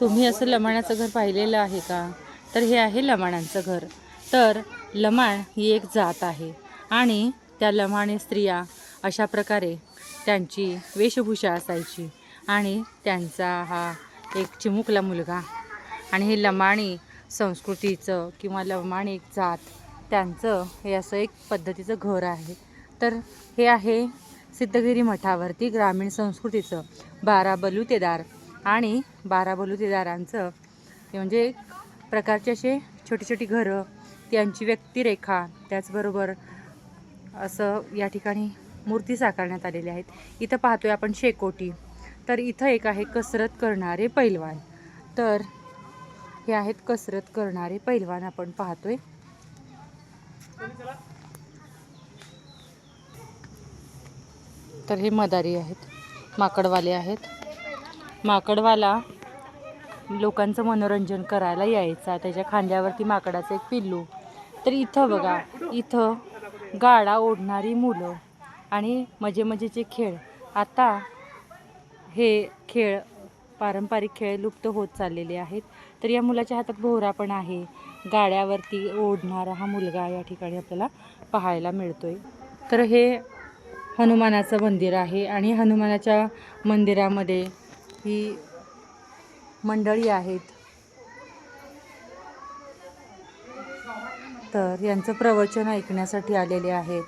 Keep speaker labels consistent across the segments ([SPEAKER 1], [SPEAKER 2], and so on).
[SPEAKER 1] तुम्ही असं लमाणाचं घर पाहिलेलं आहे का? तर हे आहे लमाणांचं घर. तर लमाण ही एक जात आहे आणि त्या लमाणी स्त्रिया अशा प्रकारे त्यांची वेशभूषा असायची आणि त्यांचा हा एक चिमुकला मुलगा आणि हे लमाणी संस्कृतीचं किंवा लमाणी एक जात त्यांचं हे असं एक पद्धतीचं घर आहे. तर हे आहे सिद्धगिरी मठावरती ग्रामीण संस्कृतीचं बारा बलुतेदार आणि बारा बलुतेदारांचं हे म्हणजे प्रकारचे असे छोटी छोटी घरं त्यांची व्यक्तिरेखा त्याचबरोबर असं या ठिकाणी मूर्ती साकारण्यात आलेल्या आहेत. इथं पाहतोय आपण शेकोटी. तर इथं एक आहे कसरत करणारे पैलवान. तर हे आहेत कसरत करणारे पैलवान आपण पाहतोय. तर हे मदारी आहेत माकडवाले आहेत. माकडवाला लोकांचं मनोरंजन करायला यायचा. त्याच्या खांद्यावरती माकडाचं एक पिल्लू. तर इथं बघा इथं गाडा ओढणारी मुलं आणि मजे मजेचे खेळ. आता हे खेळ पारंपरिक खेळ लुप्त होत चाललेले आहेत. तर या मुलाच्या हातात भोवरा पण आहे. गाड्यावरती ओढणारा हा मुलगा या ठिकाणी आपल्याला पाहायला मिळतोय. तर हे हनुमानाचं मंदिर आहे आणि हनुमानाच्या मंदिरामध्ये ही मंडळी आहेत. तर यांचं प्रवचन ऐकण्यासाठी आलेले आहेत.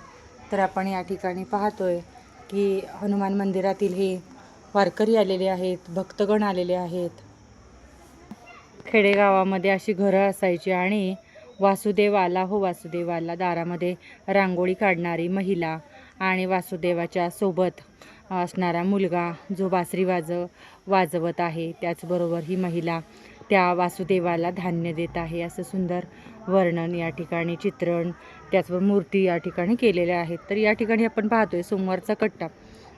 [SPEAKER 1] तर आपण या ठिकाणी पाहतोय की हनुमान मंदिरातील हे वारकरी आलेले आहेत भक्तगण आलेले आहेत. खेडेगावामध्ये अशी घरं असायची आणि वासुदेव आला हो वासुदेव आला दारामध्ये रांगोळी काढणारी महिला आणि वासुदेवाच्या सोबत असणारा मुलगा जो बासरी वाज वाजवत आहे त्याचबरोबर ही महिला त्या वासुदेवाला धान्य देत आहे असं सुंदर वर्णन या ठिकाणी चित्रण त्याचबरोबर मूर्ती या ठिकाणी केलेल्या आहेत. तर या ठिकाणी आपण पाहतोय सोमवारचा कट्टा.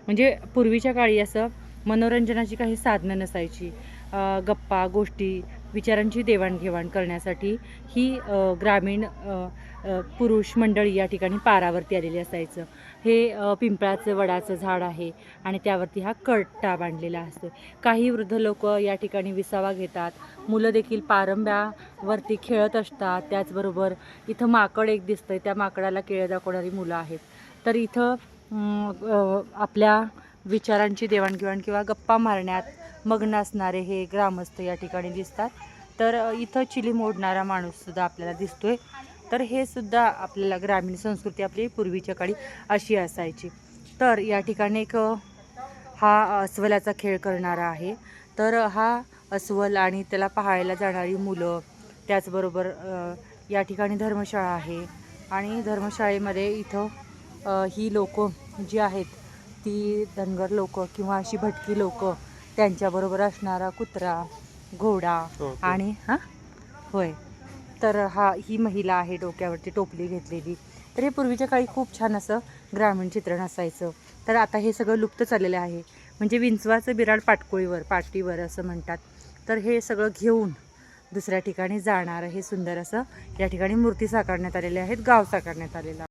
[SPEAKER 1] म्हणजे पूर्वीच्या काळी असं मनोरंजनाची काही साधनं नसायची. गप्पा गोष्टी विचारांची देवाणघेवाण करण्यासाठी ही ग्रामीण पुरुष मंडळी या ठिकाणी पारावरती आलेली असायचं. हे पिंपळाचं वडाचं झाड आहे आणि त्यावरती हा कट्टा बांधलेला असतो. काही वृद्ध लोक या ठिकाणी विसावा घेतात. मुलं देखील पारंब्यावरती खेळत असतात. त्याचबरोबर इथं माकड एक दिसतं त्या माकडाला केळं दाखवणारी मुलं आहेत. तर इथं आपल्या विचारांची देवाणघेवाण किंवा गप्पा मारण्यात मग्न असणारे हे ग्रामस्थ या ठिकाणी दिसतात. तर इथं चिली मोडणारा माणूससुद्धा आपल्याला दिसतोय. तर हे सुद्धा आपल्याला ग्रामीण संस्कृती आपली पूर्वीच्या काळी अशी असायची. तर या ठिकाणी एक हा अस्वलाचा खेळ करणारा आहे. तर हा अस्वल आणि त्याला पाहायला जाणारी मुलं त्याचबरोबर या ठिकाणी धर्मशाळा आहे. आणि धर्मशाळेमध्ये इथं ही लोक जी आहेत ती धनगर लोक किंवा अशी भटकी लोक त्यांच्याबरोबर असणारा कुत्रा घोडा आणि हां? होय. तर हा ही महिला आहे डोक्यावरती टोपली घेतलेली. तर हे पूर्वीच्या काळी खूप छान असं ग्रामीण चित्रण असायचं. तर आता हे सगळं लुप्त चाललेलं आहे. म्हणजे विंचवाचं बिराड पाटकोळीवर पाटीवर असं म्हणतात. तर हे सगळं घेऊन दुसऱ्या ठिकाणी जाणार हे सुंदर असं या ठिकाणी मूर्ती साकारण्यात आलेले आहेत गाव साकारण्यात आलेलं